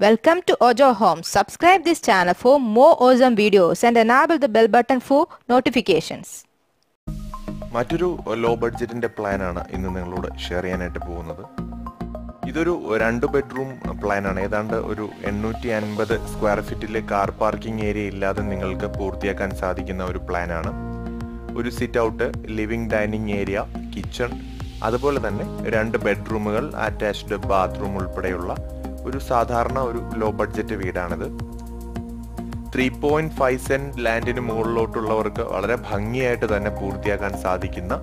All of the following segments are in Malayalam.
Welcome to Ojo Home. Subscribe this channel for more awesome videos and enable the bell button for notifications. മറ്റൊരു ലോ ബഡ്ജറ്റിന്റെ പ്ലാനാണ് ഇന്ന് നിങ്ങളോട് ഷെയർ ചെയ്യാനായിട്ട് പോകുന്നത് ഇതൊരു രണ്ട് ബെഡ്റൂം പ്ലാനാണ് ഏതാണ്ട് ഒരു എണ്ണൂറ്റി അൻപത് സ്ക്വയർ ഫീറ്റിലെ കാർ പാർക്കിംഗ് ഏരിയ ഇല്ലാതെ നിങ്ങൾക്ക് പൂർത്തിയാക്കാൻ സാധിക്കുന്ന ഒരു പ്ലാനാണ് ഒരു sit out living dining area kitchen അതുപോലെ തന്നെ രണ്ട് ബെഡ്റൂമുകൾ അറ്റാച്ച്ഡ് ബാത്റൂം ഉൾപ്പെടെയുള്ള ഒരു സാധാരണ ഒരു ലോ ബഡ്ജറ്റ് വീടാണിത്. ത്രീ പോയിന്റ് ഫൈവ് സെന്റ് ലാൻഡിന് മുകളിലോട്ടുള്ളവർക്ക് വളരെ ഭംഗിയായിട്ട് തന്നെ പൂർത്തിയാക്കാൻ സാധിക്കുന്ന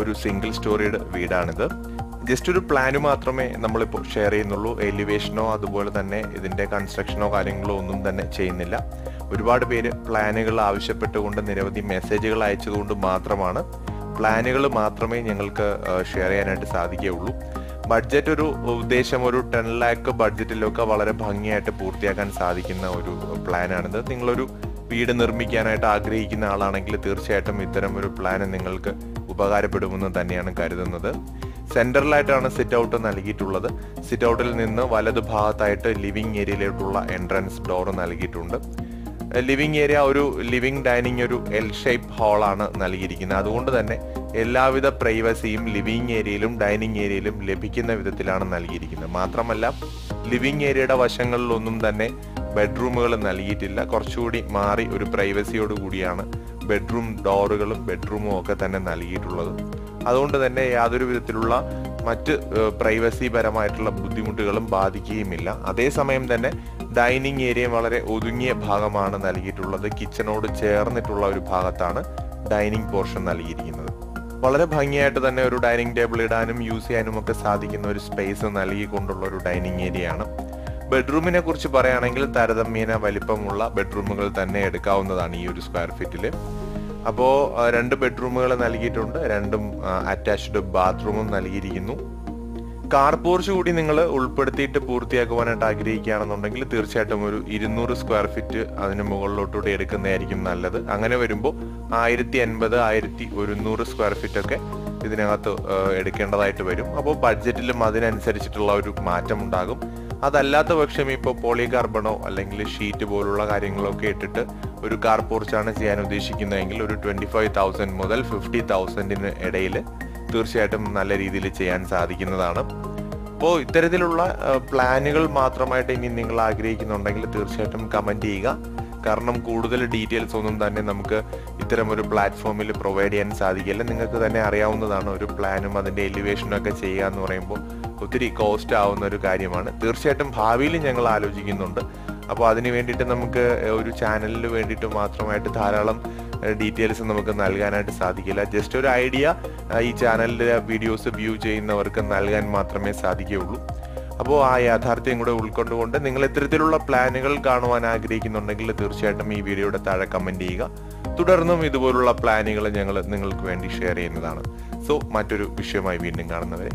ഒരു സിംഗിൾ സ്റ്റോറിയുടെ വീടാണിത്. ജസ്റ്റ് ഒരു പ്ലാന് മാത്രമേ നമ്മളിപ്പോൾ ഷെയർ ചെയ്യുന്നുള്ളൂ. എലിവേഷനോ അതുപോലെ തന്നെ ഇതിന്റെ കൺസ്ട്രക്ഷനോ കാര്യങ്ങളോ ഒന്നും തന്നെ ചെയ്യുന്നില്ല. ഒരുപാട് പേര് പ്ലാനുകൾ ആവശ്യപ്പെട്ടുകൊണ്ട് നിരവധി മെസ്സേജുകൾ അയച്ചതുകൊണ്ട് മാത്രമാണ് പ്ലാനുകൾ മാത്രമേ ഞങ്ങൾക്ക് ഷെയർ ചെയ്യാനായിട്ട് സാധിക്കുകയുള്ളൂ. ബഡ്ജറ്റ് ഒരു ഉദ്ദേശം ഒരു ടെൻ ലാക്ക് ബഡ്ജറ്റിലൊക്കെ വളരെ ഭംഗിയായിട്ട് പൂർത്തിയാക്കാൻ സാധിക്കുന്ന ഒരു പ്ലാനാണിത് നിങ്ങളൊരു വീട് നിർമ്മിക്കാനായിട്ട് ആഗ്രഹിക്കുന്ന ആളാണെങ്കിൽ തീർച്ചയായിട്ടും ഇത്തരം ഒരു പ്ലാൻ നിങ്ങൾക്ക് ഉപകാരപ്പെടുമെന്ന് തന്നെയാണ് കരുതുന്നത്. സെന്ററിലായിട്ടാണ് സിറ്റ് ഔട്ട് നൽകിയിട്ടുള്ളത്. സിറ്റ് ഔട്ടിൽ നിന്ന് വലതു ഭാഗത്തായിട്ട് ലിവിംഗ് ഏരിയയിലോട്ടുള്ള എൻട്രൻസ് ഡോർ നൽകിയിട്ടുണ്ട്. ലിവിംഗ് ഏരിയ ഒരു ലിവിംഗ് ഡൈനിങ് ഒരു എൽ ഷേപ്പ് ഹാളാണ് നൽകിയിരിക്കുന്നത്. അതുകൊണ്ട് തന്നെ എല്ലാവിധ പ്രൈവസിയും ലിവിംഗ് ഏരിയയിലും ഡൈനിങ് ഏരിയയിലും ലഭിക്കുന്ന വിധത്തിലാണ് നൽകിയിരിക്കുന്നത്. മാത്രമല്ല ലിവിംഗ് ഏരിയയുടെ വശങ്ങളിലൊന്നും തന്നെ ബെഡ്റൂമുകൾ നൽകിയിട്ടില്ല. കുറച്ചുകൂടി മാറി ഒരു പ്രൈവസിയോട് കൂടിയാണ് ബെഡ്റൂം ഡോറുകളും ബെഡ്റൂമും ഒക്കെ തന്നെ നൽകിയിട്ടുള്ളത്. അതുകൊണ്ട് തന്നെ യാതൊരു വിധത്തിലുള്ള മറ്റ് പ്രൈവസി പരമായിട്ടുള്ള ബുദ്ധിമുട്ടുകളും ബാധിക്കുകയുമില്ല. അതേസമയം തന്നെ ഡൈനിങ് ഏരിയ വളരെ ഒതുങ്ങിയ ഭാഗമാണ് നൽകിയിട്ടുള്ളത്. കിച്ചണോട് ചേർന്നിട്ടുള്ള ഒരു ഭാഗത്താണ് ഡൈനിങ് പോർഷൻ നൽകിയിരിക്കുന്നത്. വളരെ ഭംഗിയായിട്ട് തന്നെ ഒരു ഡൈനിങ് ടേബിൾ ഇടാനും യൂസ് ചെയ്യാനും ഒക്കെ സാധിക്കുന്ന ഒരു സ്പേസ് നൽകിക്കൊണ്ടുള്ള ഒരു ഡൈനിങ് ഏരിയ ആണ് ബെഡ്റൂമിനെ കുറിച്ച് പറയുകയാണെങ്കിൽ താരതമ്യേന വലിപ്പമുള്ള ബെഡ്റൂമുകൾ തന്നെ എടുക്കാവുന്നതാണ് ഈ ഒരു സ്ക്വയർ ഫീറ്റിൽ. അപ്പോൾ രണ്ട് ബെഡ്റൂമുകൾ നൽകിയിട്ടുണ്ട്. രണ്ടും അറ്റാച്ച്ഡ് ബാത്റൂമും നൽകിയിരിക്കുന്നു. കാർ പോർച്ച് കൂടി നിങ്ങൾ ഉൾപ്പെടുത്തിയിട്ട് പൂർത്തിയാക്കുവാനായിട്ട് ആഗ്രഹിക്കുകയാണെന്നുണ്ടെങ്കിൽ തീർച്ചയായിട്ടും ഒരു ഇരുന്നൂറ് സ്ക്വയർ ഫീറ്റ് അതിന് മുകളിലോട്ടുകൂടി എടുക്കുന്നതായിരിക്കും നല്ലത്. അങ്ങനെ വരുമ്പോൾ ആയിരത്തി അൻപത് ആയിരത്തി ഒരുന്നൂറ് സ്ക്വയർ ഫീറ്റ് ഒക്കെ ഇതിനകത്ത് എടുക്കേണ്ടതായിട്ട് വരും. അപ്പോൾ ബഡ്ജറ്റിലും അതിനനുസരിച്ചിട്ടുള്ള ഒരു മാറ്റം ഉണ്ടാകും അതല്ലാത്ത പക്ഷം ഇപ്പോൾ പോളികാർബണോ അല്ലെങ്കിൽ ഷീറ്റ് പോലുള്ള കാര്യങ്ങളൊക്കെ ഇട്ടിട്ട് ഒരു കാർ പോർച്ചാണ് ചെയ്യാൻ ഉദ്ദേശിക്കുന്നതെങ്കിൽ ഒരു ട്വന്റി ഫൈവ് തൗസൻഡ് മുതൽ ഫിഫ്റ്റി തൗസൻഡിന് ഇടയിൽ തീർച്ചയായിട്ടും നല്ല രീതിയിൽ ചെയ്യാൻ സാധിക്കുന്നതാണ്. അപ്പോൾ ഇത്തരത്തിലുള്ള പ്ലാനുകൾ മാത്രമായിട്ട് ഇനി നിങ്ങൾ ആഗ്രഹിക്കുന്നുണ്ടെങ്കിൽ തീർച്ചയായിട്ടും കമന്റ് ചെയ്യുക. കാരണം കൂടുതൽ ഡീറ്റെയിൽസ് ഒന്നും തന്നെ നമുക്ക് ഇത്തരം ഒരു പ്ലാറ്റ്ഫോമിൽ പ്രൊവൈഡ് ചെയ്യാൻ സാധിക്കില്ല. നിങ്ങൾക്ക് തന്നെ അറിയാവുന്നതാണ് ഒരു പ്ലാനും അതിന്റെ എലിവേഷനും ഒക്കെ ചെയ്യുക എന്ന് പറയുമ്പോൾ ഒത്തിരി കോസ്റ്റ് ആവുന്ന ഒരു കാര്യമാണ്. തീർച്ചയായിട്ടും ഭാവിയിൽ ഞങ്ങൾ ആലോചിക്കുന്നുണ്ട്. അപ്പോൾ അതിന് വേണ്ടിയിട്ട് നമുക്ക് ഒരു ചാനലിന് വേണ്ടിയിട്ട് മാത്രമായിട്ട് ധാരാളം ഡീറ്റെയിൽസ് നമുക്ക് നൽകാനായിട്ട് സാധിക്കില്ല. ജസ്റ്റ് ഒരു ഐഡിയ ഈ ചാനലിലെ വീഡിയോസ് വ്യൂ ചെയ്യുന്നവർക്ക് നൽകാൻ മാത്രമേ സാധിക്കുകയുള്ളൂ. അപ്പോൾ ആ യാഥാർത്ഥ്യം കൂടെ ഉൾക്കൊണ്ടുകൊണ്ട് നിങ്ങൾ ഇത്തരത്തിലുള്ള പ്ലാനുകൾ കാണുവാൻ ആഗ്രഹിക്കുന്നുണ്ടെങ്കിൽ തീർച്ചയായിട്ടും ഈ വീഡിയോയുടെ താഴെ കമന്റ് ചെയ്യുക. തുടർന്നും ഇതുപോലുള്ള പ്ലാനുകൾ ഞങ്ങൾ നിങ്ങൾക്ക് വേണ്ടി ഷെയർ ചെയ്യുന്നതാണ്. സോ മറ്റൊരു വിഷയമായി വീണ്ടും കാണുന്നവരെ